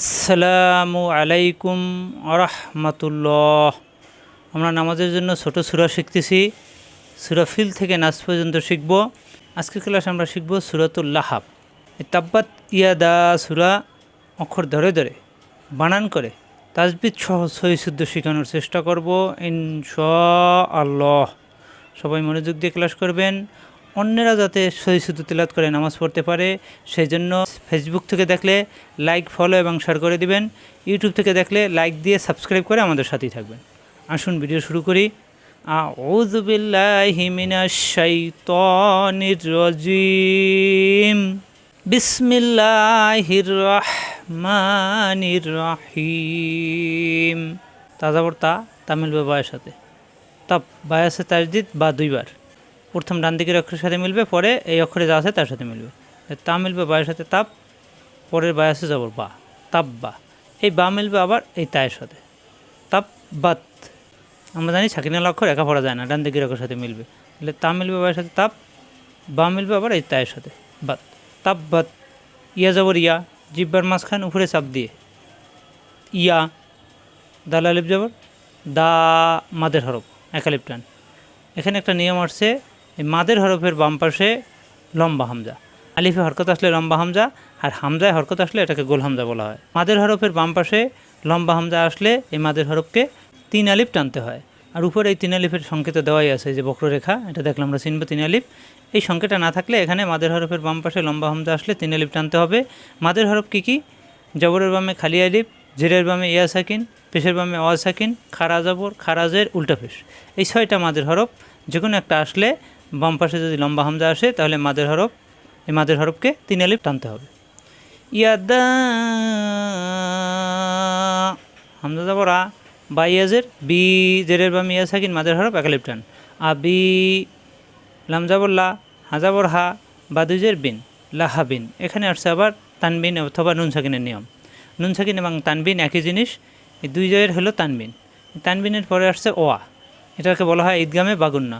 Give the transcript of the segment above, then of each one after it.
আসসালামু আলাইকুম আরহামাতুল্লাহ। আমরা নামাজের জন্য ছোট সুরা শিখতেছি। সুরা ফিল থেকে নাচ পর্যন্ত শিখব। আজকের ক্লাস আমরা শিখব সুরাতুল লাহাব। এই তাব্বাত ইয়াদা সুরা অক্ষর ধরে ধরে, বানান করে তাজবিদ সহ সহি শুদ্ধ শেখানোর চেষ্টা করব ইনশা আল্লাহ সবাই মনোযোগ দিয়ে ক্লাস করবেন। অন্যেরা যাতে সহি শুদ্ধ তিলাত করে নামাজ পড়তে পারে সেই জন্য ফেসবুক থেকে দেখলে লাইক ফলো এবং শেয়ার করে দিবেন ইউটিউব থেকে দেখলে লাইক দিয়ে সাবস্ক্রাইব করে আমাদের সাথেই থাকবেন আসুন ভিডিও শুরু করি أعوذ بالله من الشيطان الرجيم بسم الله الرحمن الرحيم তাজাবর তা তামিল বা বায়ের সাথে তাপ বায়াসে তাজদিদ বা দুইবার প্রথম ডান দিকের অক্ষরের সাথে মিলবে পরে এই অক্ষরে যা আছে তার সাথে মিলবে তা মিলবে বায়ের সাথে তাপ, পরের বায় বায়াসে যাবর বা, তাপ বা। এই বা মিলবে আবার এই তায়ের সাথে। তাপ, বাত। আমরা জানি সাকিনাল অক্ষর একা পড়া যায় না, ডান দিকের সাথে মিলবে। তাহলে তা মিলবে বায়ের সাথে তাপ, বা মিলবে আবার এই তায়ের সাথে, বাত। তাপ, বাত। ইয়া যাবর ইয়া, জিব্বার মাঝখান উপরে চাপ দিয়ে। ইয়া, দাল আলিফ যাবর দা, মাদের হরফ একালিপ টান। এখানে একটা নিয়ম আসছে, এই মাদের হরফের বাম পাশে লম্বা হামজা। আলিফে হরকত আসলে লম্বা হামজা আর হামজায় হরকত আসলে এটাকে গোল হামজা বলা হয়। মাদের হরফের বাম পাশে লম্বা হামজা আসলে এই মাদের হরফকে তিন আলিফ টানতে হয়। আর উপরে এই তিন আলিফের সংকেত দেওয়াই আছে যে বক্ররেখা, এটা দেখলাম আমরা চিনব তিন আলিফ। এই সংকেতটা না থাকলে এখানে মাদের হরফের বাম পাশে লম্বা হামজা আসলে তিন আলিফ টানতে হবে। মাদের হরফ কী কী? জবরের বামে খালি আলিফ, জেরের বামে ইয়া সাকিন, পেশের বামে অওয়াজ সাকিন, খারা জবর খারাজের উল্টা পেশ। এই ছয়টা মাদের হরফ যে কোনো একটা আসলে বাম পাশে যদি লম্বা হামজা আসে তাহলে মাদের হরফ এই মাদের হরফকে তিন আলিফ টানতে হবে। ইয়াদা হামজা যাবর বা ইয়াজের বি জেরের বা ইয়া সাকিন মাদের হরফ একালিপ টান। আবি লাম যাবর হাজাবর হা বা দুজের বিন লাহা বিন। এখানে আসছে আবার তানবিন অথবা নুন সাকিনের নিয়ম। নুন সাকিন এবং তানবিন একই জিনিস দুই জায়ের হলো তানবিন। তানবিনের পরে আসছে ওয়া। এটাকে বলা হয় ঈদগামে বাগুন্না।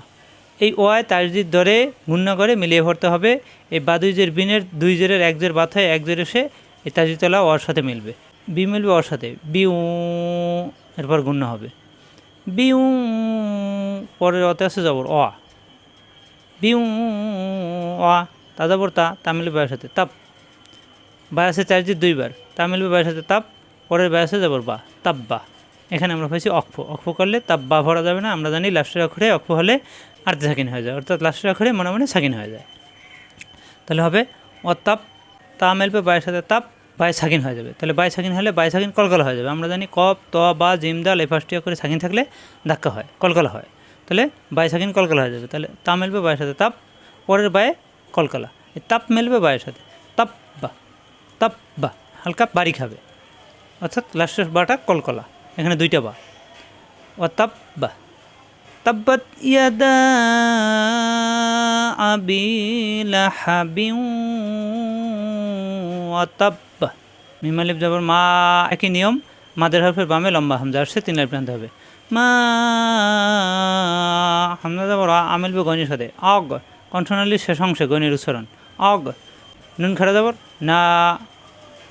এই ওয়ায় তাজদিদ ধরে গুন্না করে মিলিয়ে ভরতে হবে। এই বা বাদুইজের বিনের দুই জেরের এক জের বাথায়, এক জের এসে এই তাজিতলা ওয়ার সাথে মিলবে। বি মিলবে ওর সাথে। বি উ এরপর গুন্না হবে। বি উ পরের অতে আছে যাবর অ। বিউ, অ। তা যাবর তা তামিল বায়ের সাথে, তাপ। বায়াসে চার্জি দুইবার। তামিল বায়ের সাথে তাপ, পরের বায়াসে যাবর বা তাব্বা এখানে আমরা পাইছি অক্ষ অক্ষ করলে তাপ বা ভরা যাবে না, আমরা জানি লাস্টের অক্ষরে অক্ষ হলে আর্ধ সাকিন হয়ে যায়, অর্থাৎ লাস্টের অক্ষরে মনে মনে সাকিন হয়ে যায়। তাহলে হবে অতাপ তা মেলবে বায়ের সাথে তাপ বাই সাকিন হয়ে যাবে। তাহলে বাই সাকিন হলে বাই সাকিন কলকলা হয়ে যাবে। আমরা জানি কপ ত, বা জিমদাল এই ফার্স্ট করে সাকিন থাকলে ধাক্কা হয়, কলকলা হয়। তাহলে বাই সাকিন কলকলা হয়ে যাবে। তাহলে তা মেলবে বায়ের সাথে তাপ, পরের বায়ে কলকলা। এই তাপ মেলবে বায়ের সাথে, তাপ বা তাপ বা, হালকা বাড়ি খাবে অর্থাৎ লাস্টের বাটা কলকলা। এখানে দুইটা বা। ও তাপ বা। তাব্বাত ইয়াদা আবি লাহাবি ও তাব্বা মিমালিপ যাবার মা একই নিয়ম, মাদের হরফের বামে লম্বা হামজা আসছে, তিন লাইফ টানতে হবে। মা হামজা যাবার আমিল বে গণির সাথে। অগ কণ্ঠনালীর শেষ অংশে গণির উচ্চারণ। অগ, নুন খাড়া যাবর না,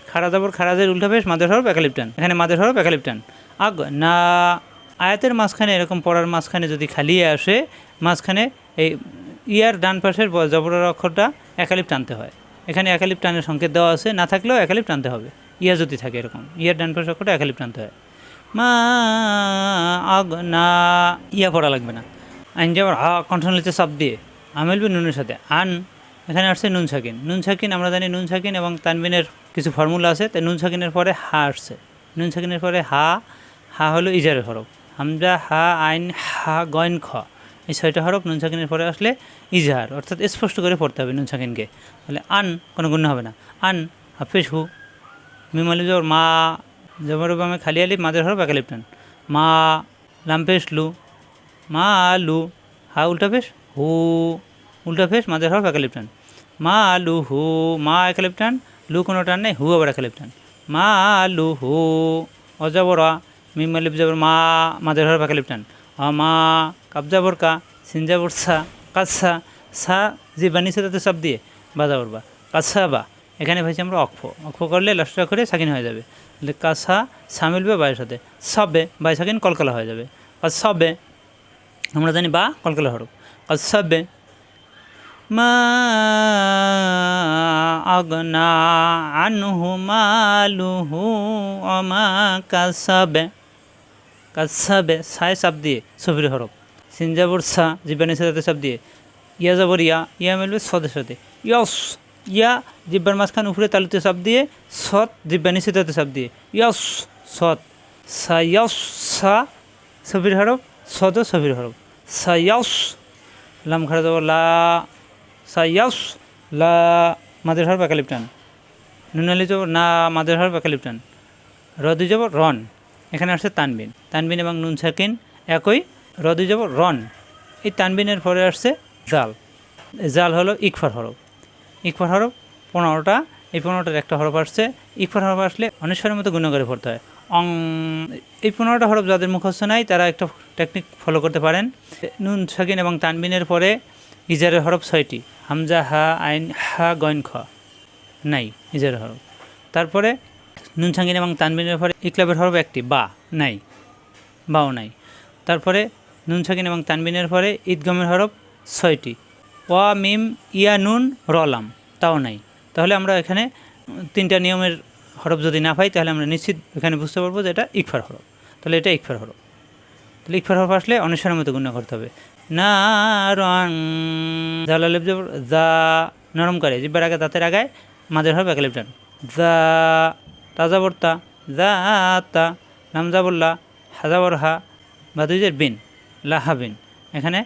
খাড়া যাবর খারাজের উল্টা পেশ মাদের হরফ একালিপটান। এখানে মাদের হরফ একালিপটান। আগ না, আয়াতের মাঝখানে, এরকম পড়ার মাঝখানে যদি খালিয়ে আসে, মাঝখানে এই ইয়ার ডান পাশের জবরের অক্ষরটা একালিপ টানতে হয়। এখানে একালিপ টানের সংকেত দেওয়া আছে, না থাকলেও একালিপ টানতে হবে। ইয়া যদি থাকে এরকম, ইয়ার ডান পাশের অক্ষরটা একালিপ টানতে হয়। মা, আগ, না, ইয়া পড়া লাগবে না। আইন যাবার আ কণ্ঠনালীতে চাপ দিয়ে আমেলবি নুনের সাথে, আন, এখানে আসছে নুন সাকিন। নুন সাকিন, আমরা জানি নুন সাকিন এবং তানবিনের কিছু ফর্মুলা আছে তাই নুন সাকিনের পরে হা আসছে। নুন সাকিনের পরে হা হা হলো ইজারের হরফ। হামজা, হা, আইন, হা, গয়ন, খ। এই ছয়টা হরফ নুন সাকিনের পরে আসলে ইজাহার অর্থাৎ স্পষ্ট করে পড়তে হবে নুন সাকিনকে তাহলে আন কোনো গুণ হবে না। আন হাফিজ হু মিমালি জবর মা জবর বামে খালি আলি মাদের হরফ একালিপ টান। মা লাম্পেশ লু। মা, লু। হা, উল্টা ফেস হু। উল্টা ফেস মাদের হরফ একালিপ টান। মা, লু, হু। মা একালিপ টান। লু কোনো টান নেই, হু আবার একালিপ টান। মা, লু, হু। অজবর মিম আলিফ জবর মা মাদের হরফ একালিপ টান আ মা কাবজাবর কা সিনজাবর সা, কাসা, সা যে বানিয়েছে তাতে সব দিয়ে বাজাবর বা। কাসা বা, এখানে ভাইছি আমরা অক্ষ। অক্ষ করলে লাস্টটা করে সাকিন হয়ে যাবে। কাসা সা মিলবে বায়ের সাথে। সবে বাই সাকিন কলকালা হয়ে যাবে। সবে, আমরা জানি বা কলকলা হরফ। সবে, মা আগনা আনহু মালুহু, অমা কাসাবে কাসাবে সায় দিয়ে ছবির হরফ সিনজাবর সা জিব্বানি সাথে চাপ দিয়ে। ইয়া যাবর ইয়া ইয়া মিলবে সদের সাথে ইয়স ইয়া জিব্বার মাঝখান উপরে তালুতে চাপ দিয়ে সৎ জিব্বানি সাথে চাপ দিয়ে। ইয়স সৎ সা ইয়স সা ছবির হরফ সদ ছবির হরফ সা ইয়স লাম খাড়া যাব লা। সাইয়াস লা মাদের হর একালিপটান। নুনালি যাব না মাদের হর একালিপটান। রদি যাব রন এখানে আসছে তানবিন। তানবিন এবং নুন সাকিন একই। রদি যাব রন। এই তানবিনের পরে আসছে জাল। জাল হলো ইকফার হরফ। ইকফার হরফ পনেরোটা। এই পনেরোটার একটা হরফ আসছে। ইকফার হরফ আসলে অনেশ্বরের মতো গুণ করে পড়তে হয়। অং এই পনেরোটা হরফ যাদের মুখস্থ নাই, তারা একটা টেকনিক ফলো করতে পারেন। নুন সাকিন এবং তানবিনের পরে ইজারের হরফ ছয়টি। হামজা, হা, আইন, হা গইন খ। নাই, ইজারের হরফ। তারপরে নুন সাঙ্গিন এবং তানবিনের পরে ইকলাবের হরফ একটি, বা, নাই, বাও নাই। তারপরে নুন এবং তানবিনের পরে ঈদগমের হরফ ছয়টি। ওয়া, মিম, ইয়া, নুন, রলাম, তাও নাই। তাহলে আমরা এখানে তিনটা নিয়মের হরফ যদি না পাই, তাহলে আমরা নিশ্চিত এখানে বুঝতে পারব যে এটা ইকফার হরফ। তাহলে এটা ইকফার হরফ। তাহলে ইকফার হরফ আসলে অনুসারের মতো গুণ করতে হবে। না, রং জালালিপ যা নরম করে, জিব্বার আগে দাঁতের আগায়, মাঝের হবে একালিপ টান যা তাজা বর্তা যা তা নামজা বললা হাজাবর হা বা দুইজের বিন লাহাবিন এখানে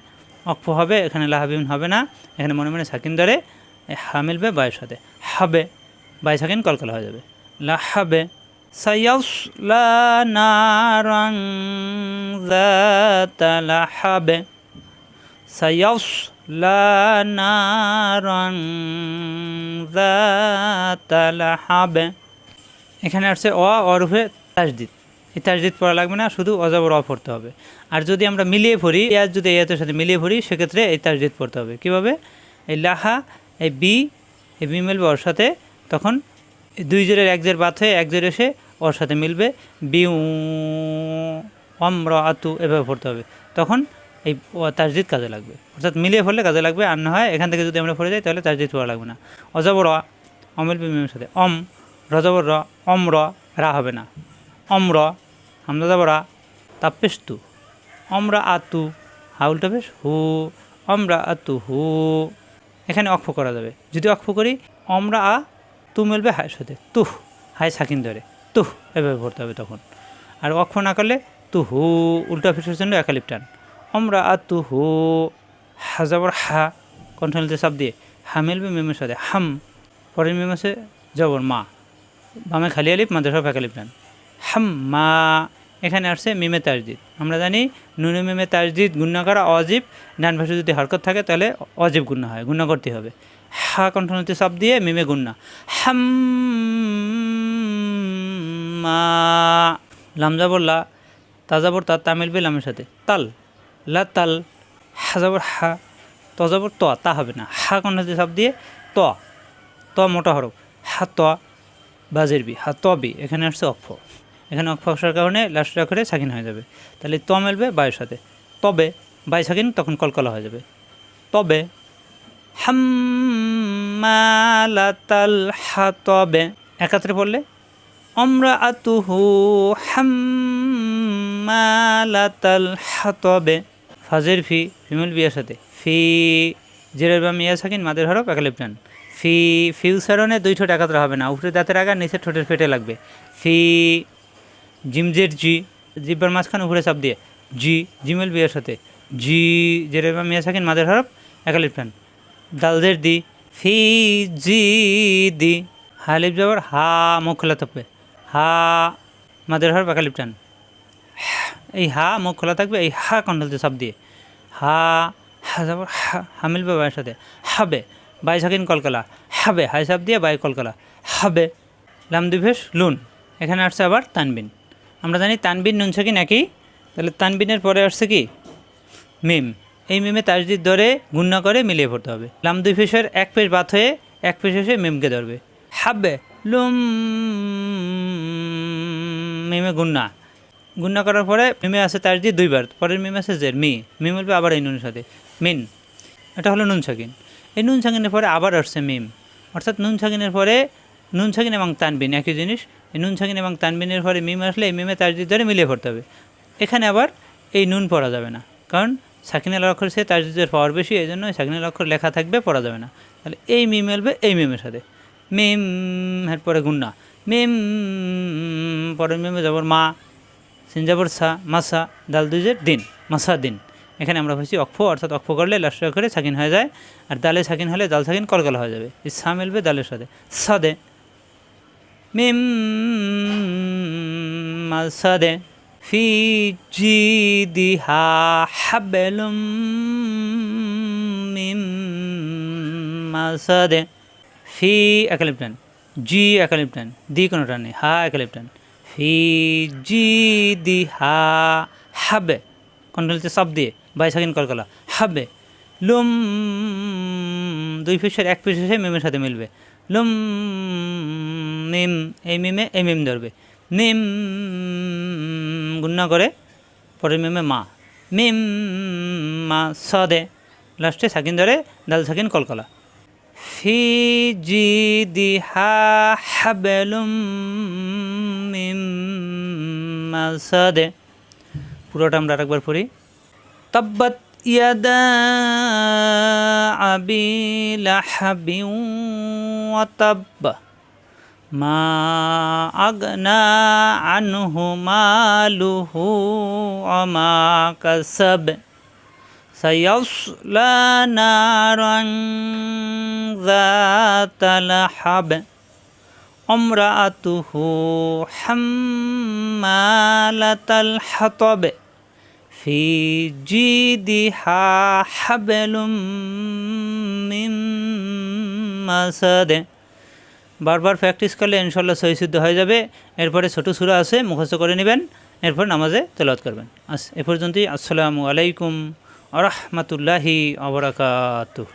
অক্ষ হবে এখানে লাহাবিন হবে না এখানে মনে মনে সাকিন ধরে হা মিলবে বায়ের সাথে হাবে বাই সাকিন কলকলা হয়ে যাবে লাহাবে সাইয়াস লা নারাং ذات لهب سيصلى نارا ذات لهب এখানে আসছে অ অরূপে তাজদিদ। এই তাজদিদ পড়া লাগবে না, শুধু অজাবর অ পড়তে হবে। আর যদি আমরা মিলিয়ে পড়ি ইয়াজ যদি ইয়াতের সাথে মিলিয়ে পড়ি, সেক্ষেত্রে এই তাজদিদ পড়তে হবে। কীভাবে? এই লাহা, এই বি এই বি মিলবে ওর সাথে, তখন দুই জোরের এক জের বাদ হয়ে এক জের এসে ওর সাথে মিলবে। বিউ অম্র আতু এভাবে পড়তে হবে। তখন এই তাজদিদ কাজে লাগবে। অর্থাৎ মিলিয়ে পড়লে কাজে লাগবে, আর না হয় এখান থেকে যদি আমরা পড়ে যাই, তাহলে তাজদিদ পড়া লাগবে না। অজবর অমিল বিমিমের সাথে। অম রজবর র অম র হবে না। অম্র র হামদা যাবর রা তাপ্পেস্তু অমরা আতু হা উল্টা বেশ হু, অমরা আতু হু। এখানে অক্ষ করা যাবে। যদি অক্ষ করি, অমরা আ তু মেলবে হায়ের সাথে। তুহ হাই সাকিন ধরে। তুহ, এভাবে পড়তে হবে তখন। আর অক্ষ না করলে তু হু, উল্টা ফিসের জন্য একালিপ টান। অমরা আ তু হু হাজাবর হা কণ্ঠনিতে চাপ দিয়ে। হা মেলবে মেমের সাথে। হাম, পরের মিম আছে জবর মা। বামে খালি আলিপ মাদের সব একালিপ টান হাম মা এখানে আসছে মিমে তাজদিদ। আমরা জানি নুনে মিমে তাজদিদ গুণা করা অজীব, ডান ভাষা যদি হরকত থাকে তাহলে অজীব গুণা হয়, গুণা করতে হবে। হা কণ্ঠনিতে চাপ দিয়ে মিমে গুণা। হাম লামজাবর লা তাজাবর তা তামিল বে লামের সাথে। তাল, লা তাল হাজাবর হা তজাবর ত, তা হবে না। হা কণ্ঠনিতে চাপ দিয়ে ত ত মোটা হরফ। হা ত বাজের বি হা ত বি এখানে আসছে অক্ষ। এখানে অক্ষ আসার কারণে লাস্ট অক্ষরে সাকিন হয়ে যাবে। তাহলে ত মেলবে বায়ের সাথে। তবে, বাই সাকিন তখন কলকলা হয়ে যাবে। তবে, হাম্মালাতাল হাতবে একাত্রে পড়লে অমরা আতুহু হাম্মালাতাল হাতবে ফাজের ফি ফিমেল বিয়ার সাথে, ফি, জেরের বা মিয়া সাকিন, মাদের হরফ, একালিপ্টান। ফি ফিউচারনে দুই ঠোঁট একাত্র হবে না। উপরে দাঁতের আগা নিচে ঠোঁটের ফেটে লাগবে। ফি জিমজের জি, জিব্বার মাঝখানে উপরে চাপ দিয়ে। জি, জিমেল বিয়ের সাথে। জি জেরের বা মিয়া সাকিন, মাদের হরফ একালিপ্টান দালদের দি, ফি, জি, দি। হালিপ যাবার হা, মুখ খোলা থাকবে। হা, মাদের হরফ একালিপ্টান এই হা, মুখ খোলা থাকবে, এই হা কন্ট্রোলতে চাপ দিয়ে। হা হা যাবার হা, হামিল বাবার সাথে। হাবে বাই সাকিন কলকলা। হাবে, হাই চাপ দিয়ে বাই কলকলা। হাবে লাম দিভেশ লুন। এখানে আসছে আবার তানবিন। আমরা জানি তানবিন, নুন, সাকিন একই। তাহলে তানবিনের পরে আসছে কি? মিম। এই মিমে তাজদিদ ধরে গুণনা করে মিলিয়ে পড়তে হবে। লাম দুই এক পেশ বাত হয়ে এক পেশ এসে মিমকে ধরবে। হাব্বে লুম মিমে গুন্না গুন্না করার পরে মিমে আছে তার দিয়ে দুইবার। পরের মিমে আছে জের, মি। মিম বলবে আবার এই নুনের সাথে। মিন, এটা হলো নুন, সাকিন। এই নুন সাকিনের পরে আবার আসছে মিম। অর্থাৎ নুন সাকিনের পরে নুন সাকিন এবং তানবিন, একই জিনিস। এই নুন সাকিন এবং তানবিনের পরে মিম আসলে এই মিমে তার ধরে মিলিয়ে পড়তে হবে। এখানে আবার এই নুন পড়া যাবে না। কারণ সাকিনের অক্ষর সে তাজদিদের পাওয়ার বেশি, এই জন্য সাকিনের অক্ষর লেখা থাকবে, পড়া যাবে না। তাহলে এই মিম মিলবে এই মিমের সাথে। মিম এর পরে গুন্না। মিম, পরের মিমে যাবর মা সিনজাবর সা, মাসা, দাল দুজের দিন, মাসা দিন। এখানে আমরা হয়েছি অক্ষ, অর্থাৎ অক্ষ করলে লাস্ট করে সাকিন হয়ে যায়, আর দালে সাকিন হলে দাল সাকিন কলকাল হয়ে যাবে। এই সা মিলবে দালের সাথে। সাদে। মিম সাদে। ফি জি দিহা হাবেলুম মিম সাদে। ফি একালিপ্টান। জি একালিপ্টান। দি কোনো টান নেই। হা একালিপ্টান। ফি জি দিহা হাবে। কন্ট্রোল সব দিয়ে। বাই সাকিন কলকলা। হাবে লুম, দুই পিসের, এক পিস এসে মিমের সাথে মিলবে। লুম, মিম, এই মিমে, এই মিম ধরবে। মিম, গুন্না করে, পরের মিমে মা। মিম, মা, সদে। লাস্টে সাকিন ধরে দাল সাকিন কলকলা। ফি, জি, দি, হা হাবেলুম মিম, মা, সদে। পুরোটা আমরা আরেকবার পড়ি। تبت يدا أبي لحب وتب ما أغنى عنه ماله وما كسب. سيصلى نارا ذات لحب. امرأته حمالة الحطب. في جيدها حبل من مسد বারবার প্র্যাকটিস করলে ইনশাল্লাহ সহি শুদ্ধ হয়ে যাবে এরপরে ছোটো সুরা আছে মুখস্থ করে নেবেন এরপর নামাজে তেলাওয়াত করবেন আস এ পর্যন্তই আসসালামু আলাইকুম আরহামতুল্লাহি আবরাকাতুহ